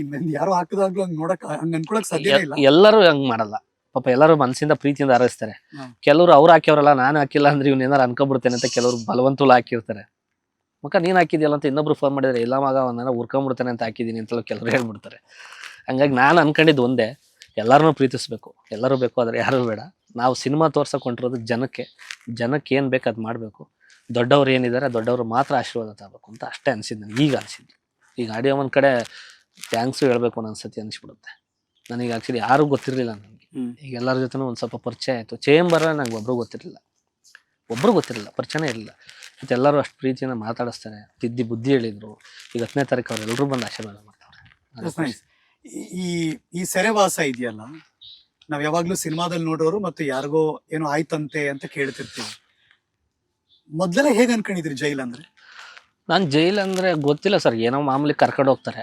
ಇನ್ನು ಯಾರು ಹಾಕಿದಾಗ್ಲೂ ಹಂಗ್ ನೋಡಕ್ ಹಂಗ್ ಅನ್ಕೊಳಕ್ ಸಾಧ್ಯ ಇಲ್ಲ. ಎಲ್ಲರೂ ಹಂಗ್ ಮಾಡಲ್ಲ. ಪಾಪ ಎಲ್ಲರೂ ಮನಸ್ಸಿಂದ ಪ್ರೀತಿಯಿಂದ ಆರೈಸ್ತಾರೆ. ಕೆಲವರು ಅವ್ರು ಹಾಕ್ಯವ್ರಲ್ಲ ನಾನು ಹಾಕಿಲ್ಲ ಅಂದ್ರೆ ಇವ್ನ ಏನಾರು ಅನ್ಕೊಂಡ್ಬಿಡ್ತೇನೆ ಅಂತ ಕೆಲವರು ಬಲವಂತುಲು ಹಾಕಿರ್ತಾರೆ. ಮಕ್ಕ ನೀನ್ ಹಾಕಿದ್ಯಲ್ಲ ಅಂತ ಇನ್ನೊಬ್ರು ಫೋನ್ ಮಾಡಿದ್ರೆ ಇಲ್ಲ ಮಗ ಅವನ ಉರ್ಕೊಂಡ್ಬಿಡ್ತಾನೆ ಅಂತ ಹಾಕಿದೀನಿ ಅಂತಲೂ ಕೆಲವರು ಹೇಳ್ಬಿಡ್ತಾರೆ. ಹಂಗಾಗಿ ನಾನು ಅನ್ಕೊಂಡಿದ್ದು ಒಂದೇ ಎಲ್ಲರನ್ನೂ ಪ್ರೀತಿಸ್ಬೇಕು. ಎಲ್ಲರೂ ಬೇಕು ಆದ್ರೆ ಯಾರು ಬೇಡ. ನಾವು ಸಿನಿಮಾ ತೋರ್ಸಕ್ ಹೊಂಟಿರೋದು ಜನಕ್ಕೆ. ಜನಕ್ಕೆ ಏನು ಬೇಕು ಅದು ಮಾಡಬೇಕು. ದೊಡ್ಡವ್ರು ಏನಿದ್ದಾರೆ ದೊಡ್ಡವರು ಮಾತ್ರ ಆಶೀರ್ವಾದ ತಗೋಬೇಕು ಅಂತ ಅಷ್ಟೇ ಅನ್ಸಿದ್ದು ನನಗೆ ಈಗ ಅನ್ಸಿದ್ದು ಈಗ ಆಡಿಯೋ ಒಂದ್ ಕಡೆ ಥ್ಯಾಂಕ್ಸು ಹೇಳ್ಬೇಕು ಅನ್ನೋ ಅನ್ಸತಿ ಅನಿಸ್ಬಿಡುತ್ತೆ. ನನಗೆ ಆಕ್ಚುಲಿ ಯಾರು ಗೊತ್ತಿರಲಿಲ್ಲ ನನಗೆ ಈಗ ಎಲ್ಲರ ಜೊತೆನೂ ಒಂದು ಸ್ವಲ್ಪ ಪರಿಚಯ ಆಯಿತು. ಚೇಂಬರ್ ನಂಗೆ ಒಬ್ರು ಗೊತ್ತಿರಲಿಲ್ಲ. ಒಬ್ರು ಗೊತ್ತಿರಲಿಲ್ಲ ಪರಿಚಯನೇ ಇರಲಿಲ್ಲ. ಮತ್ತೆ ಎಲ್ಲರೂ ಅಷ್ಟು ಪ್ರೀತಿಯಿಂದ ಮಾತಾಡಿಸ್ತಾರೆ. ತಿದ್ದಿ ಬುದ್ಧಿ ಹೇಳಿದ್ರು. ಈಗ ಹತ್ತನೇ ತಾರೀಕು ಅವರೆಲ್ಲರೂ ಎಲ್ಲರೂ ಬಂದು ಆಶೀರ್ವಾದ ಮಾಡ್ತಾರೆ. ಈ- ಈ ಈ ಸೆರೆವಾಸ ಇದೆಯಲ್ಲ ನಾವು ಯಾವಾಗಲೂ ಸಿನಿಮಾದಲ್ಲಿ ನೋಡೋರು ಮತ್ತು ಯಾರಿಗೋ ಏನೋ ಆಯ್ತಂತೆ ಅಂತ ಕೇಳ್ತಿರ್ತೀವಿ. ಮೊದಲೇ ಹೇಗೆ ಅನ್ಕೊಂಡಿದ್ರಿ ಜೈಲ್ ಅಂದ್ರೆ? ನಾನು ಜೈಲ್ ಅಂದ್ರೆ ಗೊತ್ತಿಲ್ಲ ಸರ್. ಏನೋ ಮಾಮೂಲಿ ಕರ್ಕೊಂಡು ಹೋಗ್ತಾರೆ.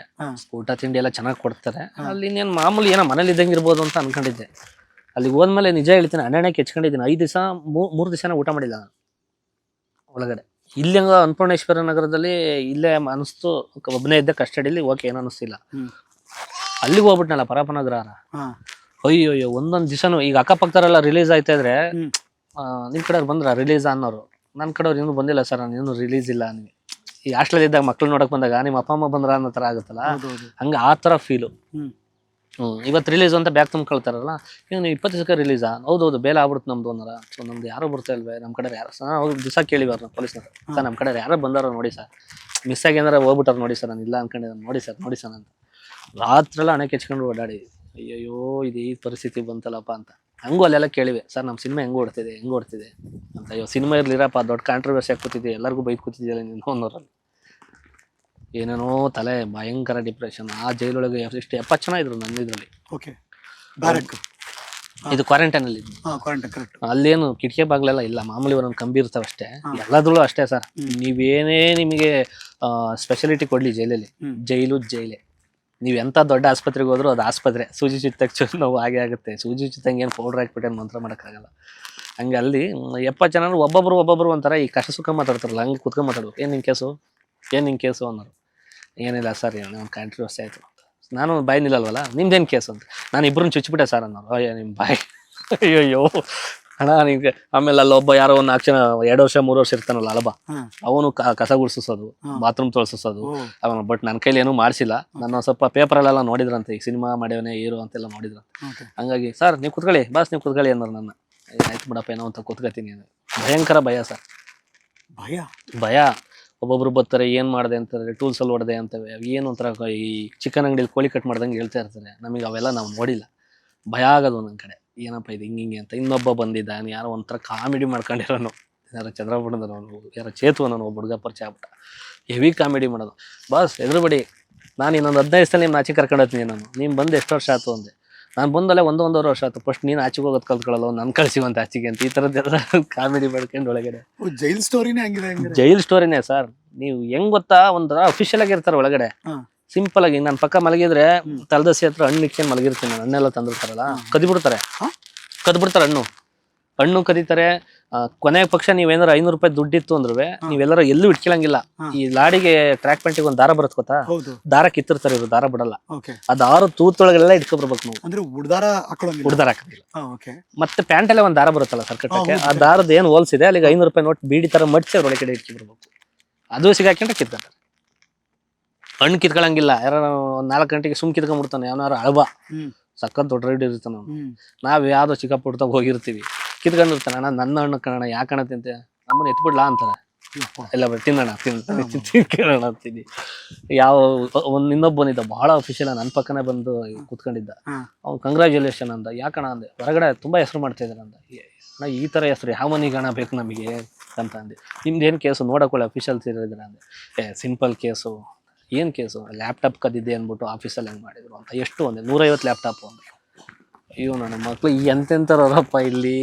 ಊಟ ತಿಂಡಿ ಎಲ್ಲ ಚೆನ್ನಾಗಿ ಕೊಡ್ತಾರೆ. ಅಲ್ಲಿ ಇನ್ನೇನು ಮಾಮೂಲಿ ಏನೋ ಮನೇಲಿ ಇದ್ದಂಗೆ ಇರ್ಬೋದು ಅಂತ ಅನ್ಕೊಂಡಿದ್ದೆ. ಅಲ್ಲಿಗೆ ಹೋದ್ಮೇಲೆ ನಿಜ ಹೇಳ್ತೀನಿ ಹನ್ನೆರಡಕ್ಕೆ ಹೆಚ್ಕೊಂಡಿದ್ದೀನಿ ಐದು ದಿವಸ ಮೂರು ದಿವಸನ ಊಟ ಮಾಡಿಲ್ಲ ನಾನು. ಒಳಗಡೆ. ಇಲ್ಲಿ ಹಂಗ ಅನ್ನಪೂರ್ಣೇಶ್ವರ ನಗರದಲ್ಲಿ ಇಲ್ಲೇ ಅನಿಸ್ತು. ಒಬ್ಬನೇ ಇದ್ದ ಕಸ್ಟಡಿಲಿ ಓಕೆ ಏನು ಅನಿಸ್ತಿಲ್ಲ. ಅಲ್ಲಿಗೆ ಹೋಗ್ಬಿಟ್ನಲ್ಲ ಪರಪನಗ್ರಹಾರ ಹಾ. ಅಯ್ಯೋ ಅಯ್ಯೋ ಒಂದೊಂದು ದಿವಸನು ಈಗ ಅಕ್ಕಪಕ್ಕದವರೆಲ್ಲ ರಿಲೀಸ್ ಆಯ್ತಾ ಇದ್ರೆ ನಿಮ್ಮ ಕಡೆಯವ್ರು ಬಂದ್ರ? ರಿಲೀಸ್ ಅನ್ನೋರು. ನನ್ನ ಕಡೆಯವ್ರು ಇನ್ನೂ ಬಂದಿಲ್ಲ ಸರ್. ನಾನು ಇನ್ನೂ ರಿಲೀಸ್ ಇಲ್ಲ ನೀವು ಈ ಹಾಸ್ಟೆಲ್ ಇದ್ದಾಗ ಮಕ್ಳು ನೋಡಕ್ ಬಂದಾಗ ನಿಮ್ಮ ಅಪ್ಪ ಅಮ್ಮ ಬಂದ್ರ ಅನ್ನೋ ತರ ಆಗುತ್ತಲ್ಲ? ಹಂಗ ಆ ತರ ಫೀಲು ಹ್ಮ್. ಇವತ್ತು ರಿಲೀಸ್ ಅಂತ ಬ್ಯಾಗ್ ತುಂಬ್ಕೊಳ್ತಾರಲ್ಲ? ಈಗ ನೀವು ಇಪ್ಪತ್ತು ದಿವಸಕ್ಕೆ ಹೌದು ಹೌದೌದು ಬೇಲೆ ಆಗ್ಬಿಡ್ತು ನಮ್ದು ಒಂದರ. ಸೊ ನಮ್ದು ಯಾರು ಬರ್ತಾ ಇಲ್ವೇ? ನಮ್ಮ ಕಡೆ ಯಾರು ಸರ್ ಅವ್ರು ದಿವಸ ಕೇಳಿವಾರ ನಾವು ಪೊಲೀಸ್ನವ್ರು ಸರ್ ನಮ್ಮ ಕಡೆ ಯಾರೋ ಬಂದಾರೋ ನೋಡಿ ಸರ್. ಮಿಸ್ ಆಗಿ ಏನಾರ ಹೋಗ್ಬಿಟ್ಟಾರ ನೋಡಿ ಸರ್ ನಾನು ಇಲ್ಲ ಅನ್ಕೊಂಡಿದ್ದೀನಿ ನೋಡಿ ಸರ್ ನೋಡಿ ಸರ್ ಅಂತ. ರಾತ್ರಿ ಎಲ್ಲ ಹಣೆ ಕೆಚ್ಕೊಂಡು ಓಡಾಡಿ. ಅಯ್ಯಯ್ಯೋ ಇದು ಈ ಪರಿಸ್ಥಿತಿ ಬಂತಲ್ಲಪ್ಪ ಅಂತ. ಹಂಗೂ ಅಲ್ಲೆಲ್ಲ ಕೇಳಿವೆ. ಸರ್ ನಮ್ಮ ಸಿನಿಮಾ ಹೆಂಗ್ ಓಡ್ತಿದೆ? ಹೆಂಗ್ ಓಡ್ತಿದೆ? ಅಂತ. ಅಯ್ಯೋ ಸಿನಿಮಾ ಇರ್ಲಿರಪ್ಪ ದೊಡ್ಡ ಕಾಂಟ್ರವರ್ಸಿ ಕೂತಿದ್ದೆ ಎಲ್ಲರಿಗೂ ಬೈಕ್ ಕೂತಿದ್ಯಲ್ಲ ನೀನು ಅನ್ನೋರಲ್ಲಿ. ಏನೇನೋ ತಲೆ ಭಯಂಕರ ಡಿಪ್ರೆಷನ್ ಆ ಜೈಲೊಳಗೆ ಎಷ್ಟು ಎಪ್ಪತ್ತು ಜನ ಇದ್ರು ನನ್ನ ಇದರಲ್ಲಿ. ಓಕೆ ಬ್ಯಾರಕ್ ಇದು ಕ್ವಾರಂಟೈನ್ ಅಲ್ಲಿ. ಇದ್ದೆ. ಹಾ ಕ್ವಾರಂಟೈನ್ ಕರೆಕ್ಟ್ ಅಲ್ಲೇನು ಕಿಟಕಿ ಬಾಗ್ಲೆಲ್ಲ ಇಲ್ಲ ಮಾಮೂಲಿ ಒಂದೊಂದು ಕಂಬಿ ಇರ್ತಾವೆ ಅಷ್ಟೇ. ಎಲ್ಲದ್ರೂ ಎಲ್ಲದ್ರಲ್ಲೂ ಅಷ್ಟೇ ಸರ್. ನೀವೇನೇ ನಿಮಗೆ ಸ್ಪೆಷಾಲಿಟಿ ಕೊಡ್ಲಿ ಜೈಲಲ್ಲಿ. ಹ್ಮ್. ಜೈಲು ಜೈಲೇ. ನೀವು ಎಂತ ದೊಡ್ಡ ಆಸ್ಪತ್ರೆಗೆ ಹೋದ್ರು ಅದು ಆಸ್ಪತ್ರೆ. ಸೂಜಿ ಚುತ್ತಕ್ಕೆ ನೋವು ಹಾಗೆ ಆಗುತ್ತೆ. ಸೂಜಿ ಚಿತ್ತಂಗೆ ಏನು ಪೌಡರ್ ಹಾಕ್ಬಿಟ್ಟು ಏನು ಮಂತ್ರ ಮಾಡೋಕ್ಕಾಗಲ್ಲ. ಹಂಗೆ ಅಲ್ಲಿ ಎಪ್ಪತ್ತು ಜನ ಒಬ್ಬೊಬ್ರು ಒಬ್ಬೊಬ್ರು ಒಂಥರ ಈ ಕಷ್ಟ ಸುಖ ಮಾತಾಡ್ತಾರಲ್ಲ ಹಂಗೆ ಕುತ್ಕೊಂಡ್ ಮಾತಾಡ್ಬೇಕು. ಏನು ನಿಮ್ಮ ಕೇಸು ಏನು ನಿನ್ ಕೇಸು ಅನ್ನೋರು ಏನಿಲ್ಲ ಸರ್ ಒಂದು ಕಾಂಟ್ರವರ್ಸಿ ಆಯಿತು ನಾನು ಬಾಯಿ ನಿಲ್ಲಲ್ವಲ್ಲ? ನಿಮ್ದೇನು ಕೇಸು ಅಂತ? ನಾನು ಇಬ್ಬರನ್ನ ಚುಚ್ಚಿಬಿಟ್ಟೆ ಸರ್ ಅನ್ನೋರು ಅಯ್ಯೋ ನಿಮ್ಮ ಬಾಯಿ. ಅಯ್ಯೋ ಅಣ್ಣ ನಿಮ್ಗೆ ಆಮೇಲೆ ಅಲ್ಲಿ ಒಬ್ಬ ಯಾರೋ ಒಂದು ನಾಲ್ಕು ಜನ ಎರಡು ವರ್ಷ ಮೂರು ವರ್ಷ ಇರ್ತಾನಲ್ಲ ಅಲಬ. ಅವನು ಕ- ಕಸ ಗುಡಿಸೋದು ಬಾತ್ರೂಮ್ ತೊಳ್ಸೋದು. ಅವನು ಬಟ್ ನನ್ನ ಕೈಲಿ ಏನೂ ಮಾಡಿಸಿಲ್ಲ. ನಾನು ಸ್ವಲ್ಪ ಪೇಪರಲ್ಲೆಲ್ಲ ನೋಡಿದ್ರಂತೆ ಈಗ ಸಿನಿಮಾ ಮಾಡ್ಯವನೇ ಹೀರೋ ಅಂತೆಲ್ಲ ನೋಡಿದ್ರಂತೆ. ಹಂಗಾಗಿ ಸರ್ ನೀವು ಕುತ್ಕೊಳ್ಳಿ ಬಾಸ್ ನೀವು ಕುತ್ಕೊಳ್ಳಿ ಅನ್ನೋರು ನನ್ನ. ಏ, ಆಯ್ತು ಬಿಡಪ್ಪ ಏನೋ ಅಂತ ಕುತ್ಕೋತೀನಿ. ಅಂದೆ. ಭಯಂಕರ ಭಯ ಸರ್. ಭಯ? ಭಯ. ಒಬ್ಬೊಬ್ರು ಬರ್ತಾರೆ, ಏನು ಮಾಡಿದೆ ಅಂತಾರೆ ಟೂಲ್ಸ್ ಅಲ್ಲಿ ಹೊಡೆದೆ ಅಂತವೆ. ಏನು ಒಂಥರ ಈ ಚಿಕನ್ ಅಂಗಡಿಲಿ ಕೋಳಿ ಕಟ್ ಮಾಡ್ದಂಗೆ ಹೇಳ್ತಾ ಇರ್ತಾರೆ. ನಮಗೆ ಅವೆಲ್ಲ ನಾವು ನೋಡಿಲ್ಲ. ಭಯ ಆಗೋದು ಒಂದೊಂದ್ ಕಡೆ. ಏನಪ್ಪ ಇದು ಹಿಂಗೆ ಹಿಂಗೆ ಅಂತ. ಇನ್ನೊಬ್ಬ ಬಂದಿದ್ದ ಅವ್ನು ಯಾರೋ ಒಂಥರ ಕಾಮಿಡಿ ಮಾಡ್ಕೊಂಡಿರೋನು. ಯಾರೋ ಚಂದ್ರಬಣ್ಣದವನು ಯಾರೋ ಚೇತು ಅನ್ನೋನು ಒಬ್ಬ ಹುಡುಗ ಪರಿಚಯ ಆಗ್ಬಿಟ್ಟ. ಹೆವಿ ಕಾಮಿಡಿ ಮಾಡೋದು. ಬಸ್, ಎದುರುಬಡಿ, ನಾನು ಇನ್ನೊಂದು ಹದಿನೈದು ಸಲ ನಿಮ್ಮ ಆಚೆ ಕರ್ಕೊಂಡು ಹೋಗ್ತೀನಿ ನಾನು. ನೀನು ಬಂದು ಎಷ್ಟು ವರ್ಷ ಆಯ್ತು ಅಂದೆ. ನಾನು ಬಂದಲ್ಲೇ ಒಂದು ಒಂದೂವರೆ ವರ್ಷ ಆಯ್ತು. ಫಸ್ಟ್ ನೀನು ಆಚೆಗೆ ಹೋಗೋದು ಕಲ್ತ್ಕೊಳ್ಳಲ್ಲ ನನ್ನ ಕಳ್ಸಿವಂತ ಆಚೆಗೆ ಅಂತ ಈ ಥರದ್ದೆಲ್ಲ ಕಾಮಿಡಿ ಮಾಡ್ಕೊಂಡು ಒಳಗಡೆ. ಜೈಲ್ ಸ್ಟೋರಿನೇ ಹಂಗಿದೆ ಜೈಲ್ ಸ್ಟೋರಿನೇ ಸರ್ ನೀವು ಹೆಂಗ್ ಗೊತ್ತಾ? ಒಂಥರ ಅಫಿಷಿಯಲ್ ಆಗಿರ್ತಾರೆ ಒಳಗಡೆ. ಸಿಂಪಲ್ ಆಗಿ ನಾನು ಪಕ್ಕ ಮಲಗಿದ್ರೆ. ತಲದಸಿ ಹತ್ರ ಹಣ್ಣು ಇಟ್ಕೊಂಡು ಮಲಗಿರ್ತೀನಿ ನಾನು. ಹಣ್ಣೆಲ್ಲ ತಂದಿರ್ತಾರಲ್ಲ ಕದಿಬಿಡ್ತಾರೆ? ಕದ್ಬಿಡ್ತಾರೆ ಹಣ್ಣು. ಹಣ್ಣು ಕದೀತಾರೆ ಕೊನೆಯ ಪಕ್ಷ ನೀವೇನಾರ ಐನೂರು ರೂಪಾಯಿ ದುಡ್ಡಿತ್ತು ಅಂದ್ರೂ ನೀವೆಲ್ಲರೂ ಎಲ್ಲೂ ಇಟ್ಕೊಳಂಗಿಲ್ಲ ಈ ಲಾಡಿಗೆ ಟ್ರ್ಯಾಕ್ ಪ್ಯಾಂಟಿಗೆ ಒಂದು ದಾರ ಬರುತ್ತೆ ಗೊತ್ತಾ? ದಾರ ಕಿತ್ತಿರ್ತಾರೆ ಇವ್ರು ದಾರ ಬಿಡಲ್ಲ. ಆ ದಾರ ತೂತೊಳಗೆಲ್ಲ ಇಟ್ಕೊಬರ್ಬೇಕು ನಾವು. ಅಂದ್ರೆ ಉಡ್ದಾರ ಮತ್ತೆ ಪ್ಯಾಂಟಲ್ಲೇ ಒಂದು ದಾರ ಬರುತ್ತಲ್ಲ ಸರ್ಕಟ್ಟಕ್ಕೆ ಆ ದಾರದ ಏನು ಹೋಲ್ಸಿದೆ ಅಲ್ಲಿಗೆ ಐನೂರು ರೂಪಾಯಿ ನೋಟ್ ಬೀಡಿ ತರ ಮಡ್ಚಿ ಅವ್ರ ಒಳಗಡೆ ಇಟ್ಕಿ ಬರ್ಬೇಕು ಅದು ಸಿಗಾಕೊಂಡ್ರೆ ಕಿತ್ತಾರೆ ಹಣ್ಣು ಕಿತ್ಕೊಳಂಗಿಲ್ಲ. ಯಾರೋ ಒಂದ್ ನಾಲ್ಕು ಗಂಟೆಗೆ ಸುಮ್ ಕಿತ್ಕೊಂಡ್ಬಿಡ್ತಾನೆ. ಯಾವನಾರು ಅಳಬ ಸಕ್ಕ ಸಖತ್ ದೊಡ್ಡ ರೈಡ್ ಇರ್ತಾನೆ ನಾವ್ ಯಾವ್ದೋ ಚಿಕ್ಕಪ್ಪ ಹೋಗಿರ್ತೀವಿ. ಕಿತ್ಕೊಂಡಿರ್ತಾನೆ ಅಣ್ಣ ನನ್ನ ಹಣ್ಣು ಕಣ ಯಾಕೆ ಅಣ್ಣ ತಿಂತೆ ನಮ್ಮನ್ನ ಎತ್ಬಿಡ್ಲಾ ಅಂತಾರೆ. ಎಲ್ಲ ತಿನ್ನೋಣ ತಿನ್ನೋಣ ತಿನ್ನ ತಿನ್ಕೊಳ್ಳೋಣ ಅಂತೀನಿ. ಯಾವ ಒಂದು ಇನ್ನೊಬ್ಬ ಬಂದಿದ್ದ ಬಹಳ ಅಫಿಷಿಯಲ್ ನನ್ನ ಪಕ್ಕನೇ ಬಂದು ಕುತ್ಕೊಂಡಿದ್ದ. ಅವ್ನು ಕಂಗ್ರ್ಯಾಚುಲೇಷನ್ ಅಂದ ಯಾಕಣ ಅಂದೆ. ಹೊರಗಡೆ ತುಂಬಾ ಹೆಸರು ಮಾಡ್ತಾ ಇದ್ದಾರೆ ಅಂದ ಏ, ಅಣ್ಣ ಈ ಥರ ಹೆಸರು ಯಾವ ಮನಿಗೆ ಹಣ ಬೇಕು ನಮಗೆ? ಅಂತ ಅಂದೆ. ನಿಮ್ದೇನು ಕೇಸು? ನೋಡಕೊಳ್ಳಿ ಅಫಿಷಿಯಲ್ಸ್ ಇರೋದ್ರ ಅಂದೆ. ಏ ಸಿಂಪಲ್ ಕೇಸು. ಏನು ಕೇಸು? ಲ್ಯಾಪ್ಟಾಪ್ ಕದ್ದಿದ್ದೆ ಅಂದ್ಬಿಟ್ಟು ಆಫೀಸಲ್ಲಿ ಹೆಂಗೆ ಮಾಡಿದ್ರು? ಅಂತ. ಎಷ್ಟು ಒಂದೆ ನೂರೈವತ್ತು ಲ್ಯಾಪ್ಟಾಪ್ ಒಂದು ಅಯ್ಯೋ ನನ್ನ ಮಕ್ಳು ಎಂತೆಂಥರಪ್ಪ ಇಲ್ಲಿ?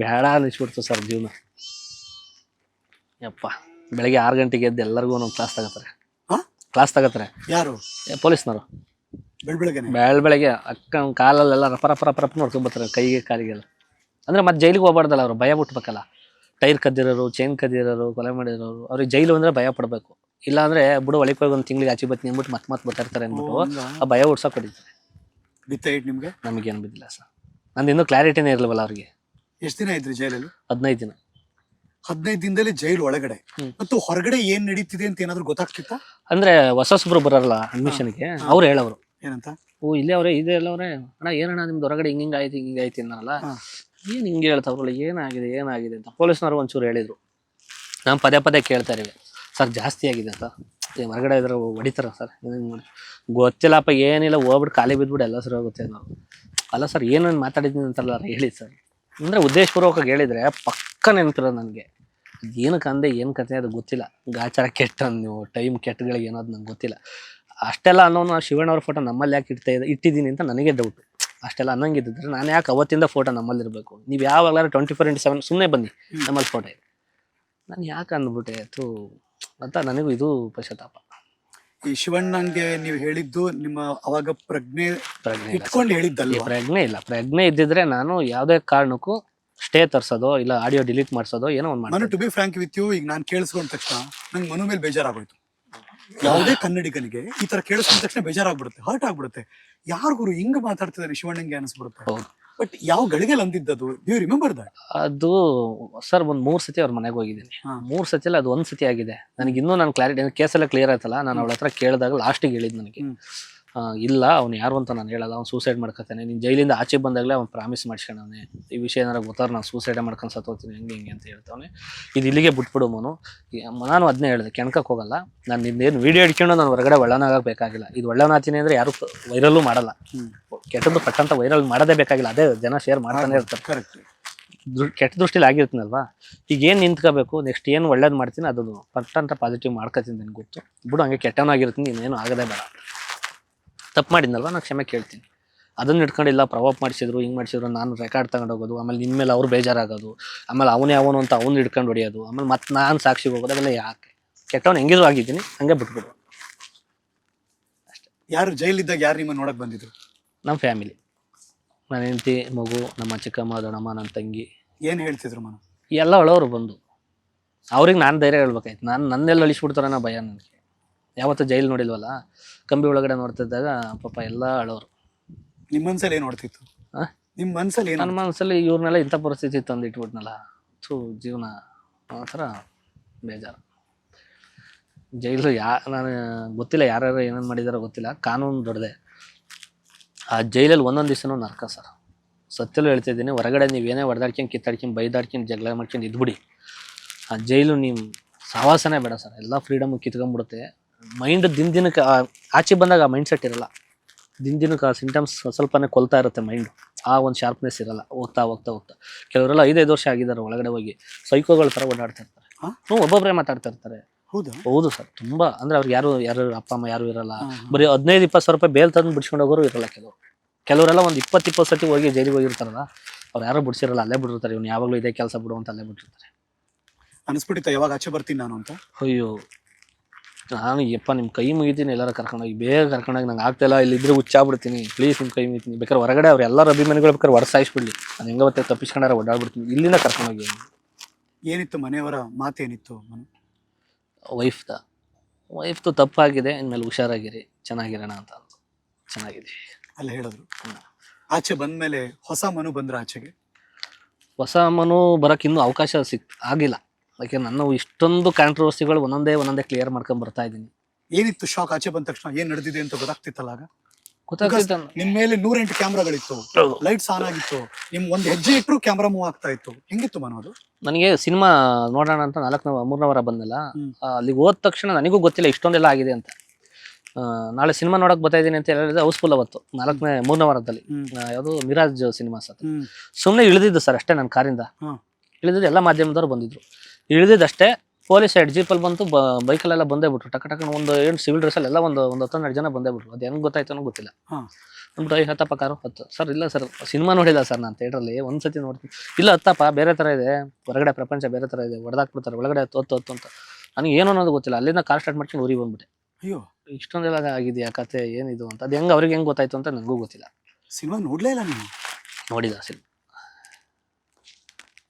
ಬೇಡ ಅನ್ನಿಸ್ಬಿಡ್ತು ಸರ್ ಜೀವನ. ಯಪ್ಪ ಬೆಳಗ್ಗೆ ಆರು ಗಂಟೆಗೆ ಎದ್ದು ಎಲ್ಲರಿಗೂ ಒಂದೊಂದು ಕ್ಲಾಸ್ ತಗೋತಾರೆ? ಕ್ಲಾಸ್ ತಗೋತಾರೆ. ಯಾರು? ಪೊಲೀಸ್ನವರು. ಬೆಳ್ ಬೆಳಗ್ಗೆ ಅಕ್ಕ ಕಾಲಲ್ಲೆಲ್ಲ ರಪ ರಪ ರಪ ನೋಡ್ಕೊಂಡು ನೋಡ್ಕೊಂಬರ್ತಾರೆ ಕೈಗೆ ಕಾಲಿಗೆಲ್ಲ. ಅಂದ್ರೆ ಮತ್ತೆ ಜೈಲಿಗೆ ಹೋಗ್ಬಾರ್ದಲ್ಲ ಅವರು ಭಯ ಬಿಟ್ಬೇಕಲ್ಲ ಟೈರ್ ಕದ್ದಿರೋರು ಚೈನ್ ಕದ್ದಿರೋರು ಕೊಲೆ ಮಾಡಿರೋರು ಅವ್ರಿಗೆ ಜೈಲು ಅಂದ್ರೆ ಭಯ ಪಡಬೇಕು. ಇಲ್ಲ ಅಂದ್ರೆ ಬಿಡು ಒಳಗೆ ಹೋಗಿ ಒಂದು ತಿಂಗಳಿಗೆ ಆಚೆ ಬತ್ತಿ ಅಂದ್ಬಿಟ್ಟು ಮತ್ತೆ ಮತ್ತೆ ಬರ್ತಾ ಇರ್ತಾರೆ ಅಂದ್ಬಿಟ್ಟು ಆ ಭಯ ಉಡ್ಸಕ್ ಹೊಡಿತಾರೆ. ಬಿತ್ತ ಇಟ್ ನಿಮ್ಗೆ? ನಮಗೇನು ಬಿದ್ದಿಲ್ಲ ಸರ್. ನಂದು ಇನ್ನೂ ಕ್ಲಾರಿಟಿನೇ ಇರಲಿಲ್ಲ ಅವ್ರಿಗೆ. ಎಷ್ಟು ದಿನ ಆಯ್ತು ಜೈಲಲ್ಲಿ? ಹದಿನೈದು ದಿನ. ಹದಿನೈದು ದಿನದಲ್ಲಿ ಜೈಲ್ ಒಳಗಡೆ. ಹ್ಮ್. ಮತ್ತು ಹೊರಗಡೆ ಏನ್ ನಡೀತಿದೆ ಅಂತ ಏನಾದ್ರು ಗೊತ್ತಾಗ್ತಿತ್ತ? ಅಂದ್ರೆ ಹೊಸ ಹೊಸಬ್ರು ಬರಲ್ಲ ಅಡ್ಮಿಷನ್ಗೆ ಅವ್ರು ಹೇಳೋರು ಏನಂತ? ಓ ಇಲ್ಲೇ ಅವ್ರೆ ಇದೇ ಎಲ್ಲ ಅವ್ರೆ. ಅಣ್ಣ ಏನಣ್ಣ ನಿಮ್ದು ಹೊರಗಡೆ ಹಿಂಗ್ ಹಿಂಗ್ ಆಯ್ತು ಹಿಂಗ್ ಆಯ್ತು ಅನ್ನಲ್ಲ ಹಾ. ಏನ್ ಹಿಂಗೆ ಹೇಳ್ತಾವ್ರಲ್ಲ ಏನಾಗಿದೆ ಏನಾಗಿದೆ ಅಂತ. ಪೊಲೀಸ್ನವ್ರು ಒಂಚೂರು ಹೇಳಿದ್ರು. ನಾನು ಪದೇ ಪದೇ ಕೇಳ್ತಾ ಇದೀವಿ ಸರ್ ಜಾಸ್ತಿ ಆಗಿದೆ ಸರ್ ಏ, ಹೊರಗಡೆ ಇದ್ರೆ ಹೊಡಿತಾರ ಸರ್. ಗೊತ್ತಿಲ್ಲಪ್ಪ ಏನಿಲ್ಲ, ಹೋಗ್ಬಿಟ್ಟು ಖಾಲಿ ಬಿದ್ಬಿಟ್ಟು ಎಲ್ಲ ಸರಿ ಹೋಗುತ್ತೆ ನಾವು ಅಲ್ಲ ಸರ್ ಏನೇನು ಮಾತಾಡಿದ್ದೀನಿ ಅಂತಲ್ಲ ಹೇಳಿ ಸರ್. ಅಂದರೆ ಉದ್ದೇಶಪೂರ್ವಕವಾಗಿ ಹೇಳಿದರೆ, ಪಕ್ಕ ನೆನಪಿರೋದು ನನಗೆ. ಏನಕ್ಕೆ ಅಂದೆ ಏನು ಕತೆ, ಅದು ಗೊತ್ತಿಲ್ಲ. ಗಾಚಾರ ಕೆಟ್ಟ ನೀವು, ಟೈಮ್ ಕೆಟ್ಟಗಳಿಗೆ ಏನೋದು ನಂಗೆ ಗೊತ್ತಿಲ್ಲ. ಅಷ್ಟೆಲ್ಲ ಅನ್ನೋನು ಶಿವಣ್ಣವ್ರ ಫೋಟೋ ನಮ್ಮಲ್ಲಿ ಯಾಕೆ ಇಡ್ತಾ ಇದೆ, ಇಟ್ಟಿದ್ದೀನಿ ಅಂತ ನನಗೆ ಡೌಟ್ ಅಷ್ಟೆಲ್ಲ ಅನ್ನಂಗಿದ್ದರೆ ನಾನು ಯಾಕೆ ಅವತ್ತಿಂದ ಫೋಟೋ ನಮ್ಮಲ್ಲಿ ಇರಬೇಕು ನೀವು ಯಾವಾಗಲಾದ್ರೂ ಟ್ವೆಂಟಿ ಫೋರ್ ಇಂಟು ಸೆವೆನ್ ಸುಮ್ಮನೆ ಬನ್ನಿ, ನಮ್ಮಲ್ಲಿ ಫೋಟೋ ಇದೆ. ನಾನು ಯಾಕೆ ಅಂದ್ಬಿಟ್ಟೆ, ಥೂ. ಅಂತ ನನಗೂ ಇದು ಪಶ್ಚಾತ್ತಾಪ. ಈ ಶಿವಣ್ಣಂಗೆ ನೀವು ಹೇಳಿದ್ದು ನಿಮ್ಮ ಅವಾಗ ಪ್ರಜ್ಞೆ ಪ್ರಜ್ಞೆ ಇಲ್ಲ ಇಟ್ಕೊಂಡು ಈ ಹೇಳಿದ್ದಲ್ವಾ? ಪ್ರಜ್ಞೆ ಇಲ್ಲ. ಪ್ರಜ್ಞೆ ಇದ್ದಿದ್ರೆ ನಾನು ಯಾವುದೇ ಕಾರಣಕ್ಕೂ ಸ್ಟೇ ತರ್ಸೋದೋ ಇಲ್ಲ ಆಡಿಯೋ ಡಿಲೀಟ್ ಮಾಡಿಸೋದೋ ಏನೋ ಒಂದು Manu to be frank with you ಈಗ ನಾನು ಕೇಳಿಸ್ಕೊಂಡ ತಕ್ಷಣ ನಂಗೆ ಮನು ಮೇಲೆ ಬೇಜಾರಾಗೋಯ್ತು. ಯಾವುದೇ ಕನ್ನಡಿಗನಿಗೆ ಈ ತರ ಕೇಳಿಸ್ಕೊಂಡ ತಕ್ಷಣ ಬೇಜಾರಾಗ್ಬಿಡುತ್ತೆ ಹರ್ಟ್ ಆಗ್ಬಿಡುತ್ತೆ. ಯಾರು ಗುರು ಹಿಂಗ್ ಮಾತಾಡ್ತಿದ್ದಾರೆ ಶಿವಣ್ಣಂಗೆ ಅನಿಸ್ಬಿಡುತ್ತೆ? ಹೌದು. ಬಟ್ ಯಾವ ಗಳಿಗೆ ಅಂದಿದ್ದದು ಯು ರಿಮೆಂಬರ್ ದಟ್ ಅದು ಸರ್ ಒಂದು ಮೂರ್ ಸತಿ ಅವ್ರ ಮನೆಗೆ ಹೋಗಿದ್ದೀನಿ. ಹಾ. ಸತಿ ಅಲ್ಲ ಅದು ಒಂದ್ ಸತಿ ಆಗಿದೆ. ನನಗೆ ಇನ್ನೂ ನಾನು ಕ್ಲಾರಿಟಿ ಕೇಸೆಲ್ಲ ಕ್ಲಿಯರ್ ಆಯ್ತಲ್ಲ ನಾನು ಅವಳ ಹತ್ರ ಕೇಳಿದಾಗ ಲಾಸ್ಟಿಗೆ ಹೇಳಿದ್ ನನಗೆ. ಹ್ಮ್. ಇಲ್ಲ ಅವ್ನು ಯಾರು ಅಂತ ನಾನು ಹೇಳಲ್ಲ. ಅವ್ನು ಸೂಸೈಡ್ ಮಾಡ್ಕೊತಾನೆ. ನೀನು ಜೈಲಿಂದ ಆಚೆ ಬಂದಾಗಲೇ ಅವ್ನು ಪ್ರಾಮಿಸ್ ಮಾಡ್ಸ್ಕೊಂಡವನೆ. ಈ ವಿಷಯ ಏನಾರು ಗೊತ್ತಾರ ನಾನು ಸೂಸೈಡ್ ಮಾಡ್ಕೊಂಡು ಸತ್ತೋಗ್ತೀನಿ ಹೆಂಗೆ ಹಿಂಗೆ ಅಂತ ಹೇಳ್ತಾವನೆ. ಇದು ಇಲ್ಲಿಗೆ ಬಿಟ್ಬಿಡು ಮನು. ನಾನು ಅದನ್ನೇ ಹೇಳಿದೆ ಕೆಣಕಕ್ಕೆ ಹೋಗಲ್ಲ. ನಾನು ನಿನ್ನೇನು ವಿಡಿಯೋ ಹಿಡ್ಕೊಂಡು ನಾನು ಹೊರಗಡೆ ಒಳ್ಳನಾಗಬೇಕಾಗಿಲ್ಲ ಇದು ಒಳ್ಳನಾತೀನಿ ಅಂದರೆ ಯಾರು ವೈರಲ್ಲೂ ಮಾಡಲ್ಲ. ಕೆಟ್ಟದ್ದು ಪಟ್ಟಂತ ವೈರಲ್ ಮಾಡೋದೇ ಬೇಕಾಗಿಲ್ಲ. ಅದೇ ಜನ ಶೇರ್ ಮಾಡ್ತಾನೆ ಇರ್ತಾರೆ. ಕರೆಕ್ಟ್ ಕೆಟ್ಟ ದೃಷ್ಟಿಲಿ ಆಗಿರ್ತೀನಲ್ವಾ? ಈಗ ಏನು ನಿಂತ್ಕೋಬೇಕು? ನೆಕ್ಸ್ಟ್ ಏನು ಒಳ್ಳೇದು ಮಾಡ್ತೀನಿ ಅದನ್ನು ಪಟ್ ಅಂತ ಪಾಸಿಟಿವ್ ಮಾಡ್ಕೋತೀನಿ ನನಗೆ ಗೊತ್ತು. ಬಿಡು ಹಂಗೆ ಕೆಟ್ಟವನಾಗಿರ್ತೀನಿ ಇನ್ನೇನು ಆಗದೇ ಬೇಡ. ತಪ್ಪು ಮಾಡಿದ್ನಲ್ವ? ನಾನು ಕ್ಷಮೆ ಕೇಳ್ತೀನಿ. ಅದನ್ನ ಹಿಡ್ಕೊಂಡಿಲ್ಲ ಪ್ರವಾಪ್ ಮಾಡಿಸಿದ್ರು ಹಿಂಗೆ ಮಾಡಿಸಿದ್ರು ನಾನು ರೆಕಾರ್ಡ್ ತಗೊಂಡು ಹೋಗೋದು ಆಮೇಲೆ ನಿಮ್ಮ ಮೇಲೆ ಅವ್ರು ಬೇಜಾರಾಗೋದು ಆಮೇಲೆ ಅವನೇ ಅವನು ಅಂತ ಅವ್ನು ಹಿಡ್ಕೊಂಡು ಹೊಡೆಯೋದು ಆಮೇಲೆ ಮತ್ತೆ ನಾನು ಸಾಕ್ಷಿಗೆ ಹೋಗೋದು ಅದೆಲ್ಲ ಯಾಕೆ? ಕೆಟ್ಟವನು ಹೆಂಗಿದ್ರು ಆಗಿದ್ದೀನಿ ಹಂಗೆ ಬಿಟ್ಬಿಡು. ಯಾರು ಜೈಲಿದ್ದಾಗ ಯಾರು ನಿಮ್ಮ ನೋಡಕ್ಕೆ ಬಂದಿದ್ರು? ನಮ್ಮ ಫ್ಯಾಮಿಲಿ. ನನ್ನ ಹೆಂಡತಿ ಮಗು ನಮ್ಮ ಚಿಕ್ಕಮ್ಮ ದೊಡ್ಡಮ್ಮ ನನ್ನ ತಂಗಿ. ಏನು ಹೇಳ್ತಿದ್ರು ಮನ? ಎಲ್ಲ ಒಳವರು ಬಂದು. ಅವ್ರಿಗೆ ನಾನು ಧೈರ್ಯ ಹೇಳ್ಬೇಕಾಯ್ತು. ನಾನು ನನ್ನೆಲ್ಲ ಅಳಿಸ್ಬಿಡ್ತಾರನ್ನ ಭಯ ನನಗೆ. ಯಾವತ್ತೂ ಜೈಲು ನೋಡಿಲ್ವಲ್ಲ? ಕಂಬಿ ಒಳಗಡೆ ನೋಡ್ತಿದ್ದಾಗ ಪಾಪ ಎಲ್ಲ ಅಳೋರು. ನಿಮ್ಮ ಮನ್ಸಲ್ಲಿ ಏನು ನೋಡ್ತಿತ್ತು ಆ? ನಿಮ್ ಮನ್ಸಲ್ಲಿ ಏನ್ ನನ್ನ ಮನಸ್ಸಲ್ಲಿ ಇವ್ರನ್ನೆಲ್ಲ ಇಂಥ ಪರಿಸ್ಥಿತಿ ತಂದು ಇಟ್ಬಿಟ್ನಲ್ಲ. ಥೂ ಜೀವನ ಆ ಥರ ಬೇಜಾರು. ಜೈಲು ಯಾ ನಾನು ಗೊತ್ತಿಲ್ಲ ಯಾರ್ಯಾರು ಏನೇನು ಮಾಡಿದಾರೋ ಗೊತ್ತಿಲ್ಲ. ಕಾನೂನು ದೊಡ್ಡದೆ. ಆ ಜೈಲಲ್ಲಿ ಒಂದೊಂದು ದಿವಸನೂ ನರ್ಕ ಸರ್. ಸತ್ಯಲ್ಲೂ ಹೇಳ್ತಿದ್ದೀನಿ ಹೊರಗಡೆ ನೀವು ಏನೇ ಹೊಡೆದಾಡ್ಕೊಂಡು ಕಿತ್ತಾಡ್ಕೊಂಡು ಬೈದಾಡ್ಕೊಂಡು ಜಗಳ ಮಾಡ್ಕೊಂಡು ಇದ್ಬಿಡಿ. ಆ ಜೈಲು ನಿಮ್ಮ ಸಹವಾಸನೇ ಬೇಡ ಸರ್. ಎಲ್ಲ ಫ್ರೀಡಮ್ ಕಿತ್ಕೊಂಡ್ಬಿಡುತ್ತೆ. ಮೈಂಡ್ ದಿನ ದಿನಕ್ಕೆ ಆಚೆ ಬಂದಾಗ ಆ ಮೈಂಡ್ ಸೆಟ್ ಇರಲ್ಲ. ದಿನ ದಿನಕ್ಕೆ ಆ ಸಿಂಟಮ್ಸ್ ಸ್ವಲ್ಪನೇ ಕೊಲ್ತಾ ಇರುತ್ತೆ ಮೈಂಡ್ ಆ ಒಂದು ಶಾರ್ಪ್ನೆಸ್ ಇರಲ್ಲ. ಹೋಗ್ತಾ ಹೋಗ್ತಾ ಹೋಗ್ತಾ. ಕೆಲವರೆಲ್ಲ ಐದೈದು ವರ್ಷ ಆಗಿದ್ದಾರೆ ಒಳಗಡೆ ಹೋಗಿ. ಸೈಕೋಗಳ ಥರ ಓಡಾಡ್ತಾ ಇರ್ತಾರೆ? ಹ್ಞೂ ಒಬ್ಬೊಬ್ಬರೇ ಮಾತಾಡ್ತಾ ಇರ್ತಾರೆ. ಹೌದು? ಹೌದು ಸರ್. ತುಂಬಾ ಅಂದ್ರೆ ಅವ್ರಿಗೆ ಯಾರು ಯಾರು ಅಪ್ಪ ಅಮ್ಮ ಯಾರು ಇರಲ್ಲ. ಬರೀ ಹದಿನೈದು ಇಪ್ಪತ್ತು ಸಾವಿರ ರೂಪಾಯಿ ಬೇಲ್ ತಂದು ಬಿಡ್ಸ್ಕೊಂಡು ಹೋಗೋರು ಇರಲ್ಲ ಕೆಲವರು. ಕೆಲವರೆಲ್ಲ ಒಂದು ಇಪ್ಪತ್ತು ಇಪ್ಪತ್ತು ಸತಿ ಹೋಗಿ ಜೈಲಿಗೆ ಹೋಗಿರ್ತಾರಲ್ಲ ಅವ್ರು ಯಾರು ಬಿಡ್ಸಿರಲ್ಲ ಅಲ್ಲೇ ಬಿಟ್ಟಿರ್ತಾರೆ. ಇವ್ನು ಯಾವಾಗಲೂ ಇದೇ ಕೆಲಸ ಬಿಡು ಅಂತ ಅಲ್ಲೇ ಬಿಟ್ಟಿರ್ತಾರೆ. ಅನಿಸ್ಬಿಟ್ಟಿತ್ತ? ಯಾವಾಗ ಆಚೆ ಬರ್ತೀನಿ ನಾನು ಅಂತ? ಅಯ್ಯೋ. ನಾನು ಯಪ್ಪ ನಿಮ್ಮ ಕೈ ಮುಗಿತೀನಿ ಎಲ್ಲಾರ ಕರ್ಕೊಂಡೋಗಿ ಬೇಗ ಕರ್ಕೊಂಡೋಗಿ ನಂಗೆ ಆಗ್ತಾಯಿಲ್ಲ ಇಲ್ಲಿದ್ರೆ ಹುಚ್ಚಾಗ್ಬಿಡ್ತೀನಿ ಪ್ಲೀಸ್ ನಿಮ್ಮ ಕೈ ಮುಗಿತೀನಿ. ಬೇಕಾದ್ರೆ ಹೊರಗಡೆ ಅವ್ರು ಎಲ್ಲರ ಅಭಿಮಾನಿಗಳು ಬೇಕಾದ್ರೆ ಹೊರಸಾಯಿಸ್ಬಿಡ್ಲಿ ನಾನು ಹೆಂಗ ಮತ್ತೆ ತಪ್ಪಿಸ್ಕೊಂಡಾರ ಓಡಾಡ್ಬಿಡ್ತೀನಿ. ಇಲ್ಲಿಂದ ಕರ್ಕೊಂಡೋಗಿ ಏನಿತ್ತು ಮನೆಯವರ ಮಾತೇನಿತ್ತು ದ. ವೈಫ್ದ ವೈಫ್ದು ತಪ್ಪಾಗಿದೆ ಇನ್ಮೇಲೆ ಹುಷಾರಾಗಿರಿ. ಚೆನ್ನಾಗಿರೋಣ ಅಂತ ಅಂದ್ರು ಚೆನ್ನಾಗಿದೆ ಅಲ್ಲ ಹೇಳಿದ್ರು. ಆಚೆ ಬಂದ್ಮೇಲೆ ಹೊಸ ಮನು ಬಂದ್ರ ಆಚೆಗೆ? ಹೊಸ ಮನು ಬರಕ್ಕೆ ಇನ್ನೂ ಅವಕಾಶ ಸಿಕ್ ಆಗಿಲ್ಲ. ಯಾಕೆ ನನ್ನ ಇಷ್ಟೊಂದು ಕಾಂಟ್ರವರ್ಸಿಗಳು ಒಂದೊಂದೇ ಒಂದೊಂದೇ ಕ್ಲಿಯರ್ ಮಾಡ್ಕೊಂಡ್ ಬರ್ತಾ ಇದ್ದೀನಿ. ಏನಿತ್ತು ಶಾಕ್ ಆಚೆ ಬಂದ ತಕ್ಷಣ? ಏನ್ ನಡೆದಿದೆ ಅಂತ ಗೊತ್ತಾಗ್ತಿತ್ತಲ್ಲ ಆಗ? ಗೊತ್ತಾಗ್ತಿತ್ತು ನಿಮ್ ಮೇಲೆ ನೂರೆಂಟು ಕ್ಯಾಮ್ರಾಗಳಿತ್ತು ಲೈಟ್ಸ್ ಆನ್ ಆಗಿತ್ತು. ನಿಮ್ ಒಂದು ಹೆಜ್ಜೆ ಇಟ್ಟರು ಕ್ಯಾಮ್ರಾ ಮೂವ್ ಆಗ್ತಾ ಇತ್ತು. ಹೆಂಗಿತ್ತು ಮನೋದು ನನಗೆ ಸಿನಿಮಾ ನೋಡೋಣ ಅಂತ ನಾಲ್ಕು ಮೂರನೇ ವಾರ ಬಂದಲ್ಲ. ಹ್ಮ್. ಅಲ್ಲಿಗೆ ಹೋದ ತಕ್ಷಣ ನನಗೂ ಗೊತ್ತಿಲ್ಲ ಇಷ್ಟೊಂದೆಲ್ಲ ಆಗಿದೆ ಅಂತ. ಆ, ನಾಳೆ ಸಿನಿಮಾ ನೋಡಕ್ ಬರ್ತಾ ಇದ್ದೀನಿ ಅಂತ ಹೇಳಿದ್ರೆ ಹೌಸ್ಫುಲ್ ಅವತ್ತು ನಾಲ್ಕನೇ ಮೂರನೇ ವಾರದಲ್ಲಿ. ಹ್ಮ್. ಆ, ಯಾವುದು ಮಿರಾಜ್ ಸಿನಿಮಾ ಸತ್ ಸುಮ್ಮನೆ ಇಳಿದಿದ್ದು ಸರ್ ಅಷ್ಟೇ ನನ್ನ ಕಾರಿಂದ. ಹ್ಮ್. ಇಳಿದಿದ್ದು ಎಲ್ಲ ಮಾಧ್ಯಮದವರು ಬಂದಿದ್ರು. ಇಳಿದಿದ್ದಷ್ಟೇ ಪೊಲೀಸ್ ಸೈಡ್ ಜೀಪಲ್ಲಿ ಬಂತು ಬೈಕಲ್ಲೆಲ್ಲ ಬಂದೇ ಬಿಟ್ರು. ಟಕ ಟಕ ಒಂದು ಏನು ಸಿವಿಲ್ ಡ್ರೆಸ್ಸಲ್ಲಿ ಎಲ್ಲ ಒಂದು ಒಂದು ಹತ್ತೊಂದು ಜನ ಬಂದೇ ಬಿಟ್ರು. ಅದು ಹೆಂಗೆ ಗೊತ್ತಾಯ್ತು ಅನ್ನೋ ಗೊತ್ತಿಲ್ಲ. ಅಂದ್ಬಿಟ್ಟು ಐ ಹತ್ತಪ್ಪ ಕಾರು ಹತ್ತು. ಸರ್ ಇಲ್ಲ ಸರ್ ಸಿನಿಮಾ ನೋಡಿಲ್ಲ ಸರ್ ನಾನು ಥಿಯೇಟ್ರಲ್ಲಿ ಒಂದ್ಸತಿ ನೋಡ್ತೀನಿ. ಇಲ್ಲ ಹತ್ತಪ್ಪ ಬೇರೆ ಥರ ಇದೆ. ಹೊರಗಡೆ ಪ್ರಪಂಚ ಬೇರೆ ಥರ ಇದೆ. ಹೊಡೆದಾಕ್ಬಿಡ್ತಾರೆ. ಒಳಗಡೆ ಹತ್ತು ಹತ್ತು ಹತ್ತು ಅಂತ. ನನಗೆ ಏನು ಅನ್ನೋದು ಗೊತ್ತಿಲ್ಲ. ಅಲ್ಲಿಂದ ಕಾರ್ ಸ್ಟಾರ್ಟ್ ಮಾಡ್ಕೊಂಡು ಊರಿಗೆ ಬಂದ್ಬಿಟ್ಟೆ. ಅಯ್ಯೋ. ಇಷ್ಟೊಂದೆಲ್ಲ ಆಗಿದೆಯಾ ಕತೆ ಏನಿದು ಅಂತ. ಅದು ಹೆಂಗೆ ಅವ್ರಿಗೆ ಹೆಂಗೆ ಗೊತ್ತಾಯ್ತು ಅಂತ ನನಗೂ ಗೊತ್ತಿಲ್ಲ. ಸಿನಿಮಾ ನೋಡಲೇ ಇಲ್ಲ ನೀವು ನೋಡಿದ ಸಿನಿಮಾ.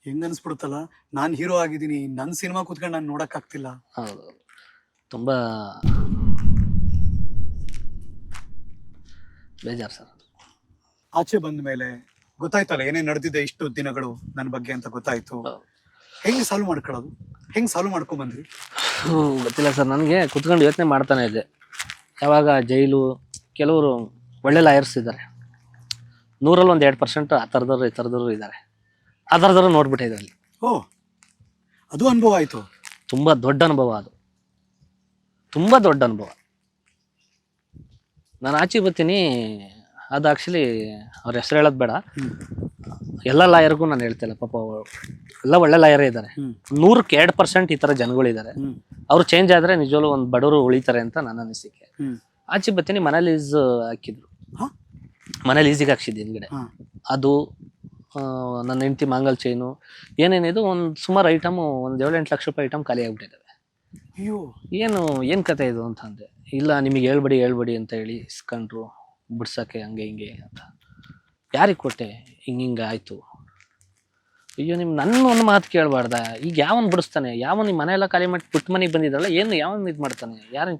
ಹೆಂಗ್ ಅನ್ಸ್ಬಿಡುತ್ತಲ್ಲ ನಾನು ಹೀರೋ ಆಗಿದ್ದೀನಿ. ನನ್ನ ಸಿನಿಮಾ ಕೂತ್ಕೊಂಡು ನಾನು ನೋಡೋಕ್ಕಾಗ್ತಿಲ್ಲ. ಹೌದು. ತುಂಬ ಬೇಜಾರು ಸರ್. ಆಚೆ ಬಂದ ಮೇಲೆ ಗೊತ್ತಾಯ್ತಲ್ಲ ಏನೇ ನಡೆದಿದೆ ಇಷ್ಟು ದಿನಗಳು ನನ್ನ ಬಗ್ಗೆ ಅಂತ ಗೊತ್ತಾಯ್ತು. ಹೆಂಗೆ ಸಾಲ್ವ್ ಮಾಡ್ಕೊಳ್ಳೋದು? ಹೆಂಗ್ ಸಾಲ್ವ್ ಮಾಡ್ಕೊಂಡ್ ಬಂದ್ರಿ? ಗೊತ್ತಿಲ್ಲ ಸರ್. ನನಗೆ ಕುತ್ಕೊಂಡು ಯೋಚನೆ ಮಾಡ್ತಾನೆ ಇದ್ದೆ. ಯಾವಾಗ ಜೈಲು ಕೆಲವರು ಒಳ್ಳೆ ಲಾಯರ್ಸ್ ಇದ್ದಾರೆ. ನೂರಲ್ಲಿ ಒಂದು ಎರಡು ಪರ್ಸೆಂಟ್ ಆ ಥರದವ್ರು ಈ ಥರದವ್ರು ಇದ್ದಾರೆ. ಆ ಥರದವ್ರು ನೋಡ್ಬಿಟ್ಟಿದೆ ಅಲ್ಲಿ. ಓ ಅದು ಅನುಭವ ಆಯ್ತು. ತುಂಬ ದೊಡ್ಡ ಅನುಭವ ಅದು. ತುಂಬ ದೊಡ್ಡ ಅನುಭವ. ನಾನು ಆಚೆ ಬರ್ತೀನಿ. ಅದು ಆ್ಯಕ್ಚುಲಿ ಅವ್ರ ಹೆಸರು ಹೇಳೋದು ಬೇಡ. ಎಲ್ಲ ಲಾಯರ್ಗೂ ನಾನು ಹೇಳ್ತಿಲ್ಲ ಪಾಪ ಅವ್ರು. ಎಲ್ಲ ಒಳ್ಳೆ ಲಾಯರೇ ಇದ್ದಾರೆ. ನೂರಕ್ಕೆ ಎರಡು ಪರ್ಸೆಂಟ್ ಈ ಥರ ಜನಗಳಿದ್ದಾರೆ. ಅವ್ರು ಚೇಂಜ್ ಆದರೆ ನಿಜವಲ್ಲೂ ಒಂದು ಬಡವರು ಉಳಿತಾರೆ ಅಂತ ನನ್ನ ಅನಿಸಿಕೆ. ಆಚೆ ಬರ್ತೀನಿ ಮನೇಲಿ ಲೀಸ್ ಹಾಕಿದ್ರು. ಮನೇಲಿ ಈಸಿಗೆ ಹಾಕ್ಸಿದ್ದು ಹಿಂದ್ಗಡೆ. ಅದು ನನ್ನ ಹೆಂಡತಿ ಮಾಂಗಲ್ ಚೈನು ಏನೇನಿದು ಒಂದು ಸುಮಾರು ಐಟಮು ಒಂದು ಏಳೆಂಟು ಎಂಟು ಲಕ್ಷ ರೂಪಾಯಿ ಐಟಮ್ ಖಾಲಿ ಆಗ್ಬಿಟ್ಟಿದ್ದಾವೆ. ಅಯ್ಯೋ. ಏನು ಏನು ಕತೆ ಇದು ಅಂತ ಅಂದೆ ಇಲ್ಲ ನಿಮಗೆ ಹೇಳ್ಬೇಡಿ ಹೇಳ್ಬೇಡಿ ಅಂತ ಹೇಳಿ ಇಸ್ಕೊಂಡ್ರು ಬಿಡ್ಸೋಕ್ಕೆ ಹಂಗೆ ಹಿಂಗೆ ಅಂತ. ಯಾರಿಗೆ ಕೊಟ್ಟೆ? ಹಿಂಗೆ ಹಿಂಗೆ ಆಯಿತು. ಅಯ್ಯೋ ನಿಮ್ಮ ನನ್ನ ಒಂದು ಮಾತು ಕೇಳಬಾರ್ದ. ಈಗ ಯಾವನ್ ಬಿಡಿಸ್ತಾನೆ? ಯಾವನ್ ನಿಮ್ಮ ಮನೆಯೆಲ್ಲ ಖಾಲಿ ಮಾಡಿ ಪುಟ್ಟ ಮನೆಗೆ ಬಂದಿದ್ರಲ್ಲ ಏನು ಯಾವನ್ ಇದು ಮಾಡ್ತಾನೆ? ಯಾರು